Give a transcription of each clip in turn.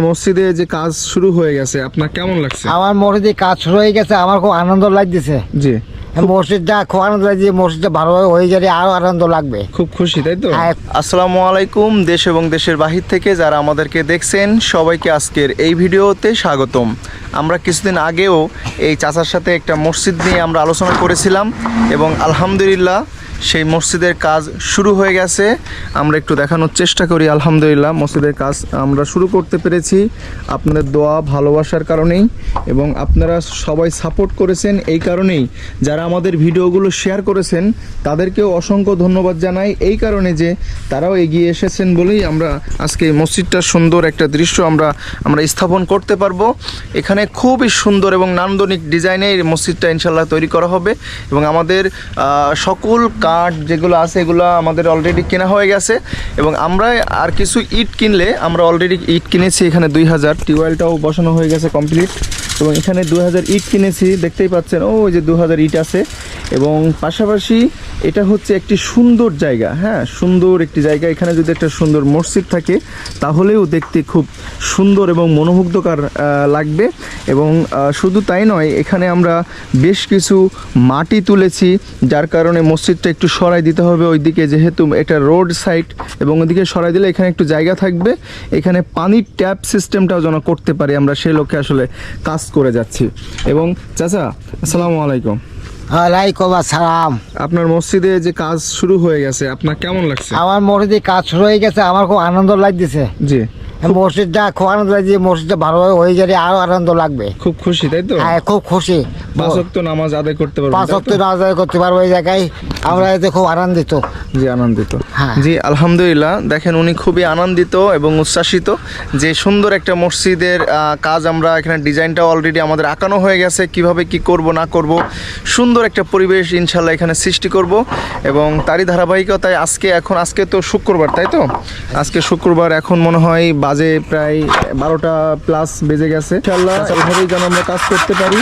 মসজিদে যে কাজ শুরু হয়ে গেছে আপনার কেমন লাগছে? আমার মসজিদে কাজ শুরু হয়ে গেছে আমার খুব আনন্দ লাগতেছে। জি। মসজিদটা খুব আনন্দ লাগছে মসজিদটা ভালোভাবে হয়ে গেলে আরও আনন্দ লাগবে। খুব খুশি তাই তো? হ্যাঁ। আসসালামু আলাইকুম দেশ এবং দেশের বাহির থেকে যারা আমাদেরকে দেখছেন সবাইকে আজকের এই ভিডিওতে স্বাগতম। আমরা কিছুদিন আগেও এই চাচার সাথে একটা মসজিদ নিয়ে আমরা আলোচনা করেছিলাম এবং আলহামদুলিল্লাহ সেই মসজিদের কাজ শুরু হয়ে গেছে। আমরা একটু দেখানোর চেষ্টা করি, আলহামদুলিল্লাহ, মসজিদের কাজ আমরা শুরু করতে পেরেছি। আপনাদের দোয়া, ভালোবাসার কারণেই এবং আপনারা সবাই সাপোর্ট করেছেন এই কারণেই। যারা আমাদের ভিডিওগুলো শেয়ার করেছেন, তাদেরকেও অসংখ্য ধন্যবাদ জানাই এই কারণে যে তারাও এগিয়ে এসেছেন বলেই আমরা আজকে এই মসজিদটার সুন্দর একটা দৃশ্য আমরা আমরা স্থাপন করতে পারব। এখানে খুবই সুন্দর এবং নান্দনিক ডিজাইনে এই মসজিদটা ইনশাল্লাহ তৈরি করা হবে এবং আমাদের সকল কাঠ যেগুলো আছে, এগুলো আমাদের অলরেডি কেনা হয়ে গেছে। এবং আমরা আর কিছু ইট কিনলে, আমরা অলরেডি ইট কিনেছি এখানে দুই হাজার। টিউবওয়েলটাও বসানো হয়ে গেছে কমপ্লিট এবং এখানে দু হাজার ইট কিনেছি, দেখতেই পাচ্ছেন ও ওই যে দু হাজার ইট আছে। এবং পাশাপাশি এটা হচ্ছে একটি সুন্দর জায়গা হ্যাঁ সুন্দর একটি জায়গা। এখানে যদি একটা সুন্দর মসজিদ থাকে, তাহলেও দেখতে খুব সুন্দর এবং মনোমুগ্ধকর লাগবে। এবং শুধু তাই নয়, এখানে আমরা বেশ কিছু মাটি তুলেছি, যার কারণে মসজিদটা একটু সরাই দিতে হবে ওইদিকে, যেহেতু এটা রোড সাইড এবং ওইদিকে সরাই দিলে এখানে একটু জায়গা থাকবে। এখানে পানির ট্যাপ সিস্টেমটাও যেন করতে পারি, আমরা সেই লক্ষ্যে আসলে কাজ করে যাচ্ছি। এবং, চাচা, আসসালামু আলাইকুম। ওয়ালাইকুম আসসালাম। আপনার মসজিদে যে কাজ শুরু হয়ে গেছে আপনার কেমন লাগছে? আমার মসজিদে কাজ শুরু হয়ে গেছে আমার খুব আনন্দ লাগতেছে। জি। মসজিদটা খুব আনন্দ লাগছে মসজিদটা ভালোভাবে হয়ে গেলে আরও আনন্দ লাগবে। খুব খুশি তাই তো? হ্যাঁ খুব খুশি। পাঁচ ওয়াক্ত নামাজ আদায় করতে পারবেন পাঁচ তাই অক্ট আদায় করতে পারব এই জায়গায়। আমরা এতে খুব আনন্দিত। জি আনন্দিত। হ্যাঁ। জি আলহামদুলিল্লাহ দেখেন উনি খুবই আনন্দিত এবং উচ্ছ্বাসিত যে সুন্দর একটা মসজিদের কাজ আমরা এখানে ডিজাইনটা অলরেডি আমাদের আঁকানো হয়ে গেছে কীভাবে কি করব না করব। সুন্দর একটা পরিবেশ ইনশাল্লাহ এখানে সৃষ্টি করব এবং তারই ধারাবাহিকতায় আজকে এখন আজকে তো শুক্রবার তাই তো? আজকে শুক্রবার এখন মনে হয় বাজে প্রায় বারোটা প্লাস বেজে গেছে। ইনশাল্লাহ। এভাবেই যেন আমরা কাজ করতে পারি।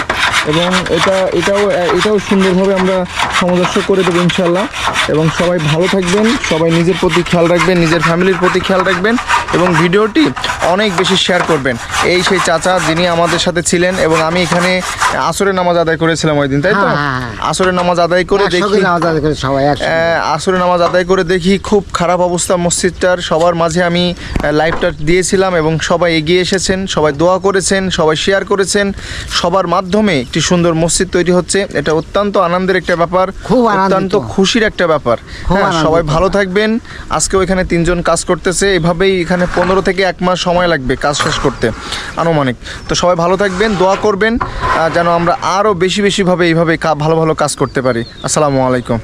এবং এটা এটাও এটাও সুন্দরভাবে আমরা সামঞ্জস্য করে দেবো ইনশাল্লাহ এবং সবাই ভালো থাকবেন সবাই নিজের প্রতি খেয়াল রাখবেন নিজের ফ্যামিলির প্রতি খেয়াল রাখবেন এবং ভিডিওটি অনেক বেশি শেয়ার করবেন। এই সেই চাচা যিনি আমাদের সাথে ছিলেন এবং আমি এখানে আসরের নামাজ আদায় করেছিলাম ওই দিন তাই তো? হ্যাঁ, হ্যাঁ। আসরের নামাজ আদায় করে দেখি নামাজ আদায় করে সবাই একসঙ্গে। আহ, আসরে নামাজ আদায় করে দেখি খুব খারাপ অবস্থা মসজিদটার। সবার মাঝে আমি লাইভটা দিয়েছিলাম এবং সবাই এগিয়ে এসেছেন সবাই দোয়া করেছেন সবাই শেয়ার করেছেন। সবার মাধ্যমে একটি সুন্দর মসজিদ তৈরি হচ্ছে। এটা অত্যন্ত আনন্দের একটা ব্যাপার। খুব অত্যন্ত খুশির একটা ব্যাপার। হ্যাঁ সবাই ভালো থাকবেন। আজকেও এখানে তিনজন কাজ করতেছে। এভাবেই এখানে পনেরো থেকে এক মাস সময় লাগবে কাজ শেষ করতে আনুমানিক। তো সবাই ভালো থাকবেন দোয়া করবেন যেন আমরা আরও বেশি বেশিভাবে এইভাবে ভালো ভালো কাজ করতে পারি। আসসালামু আলাইকুম।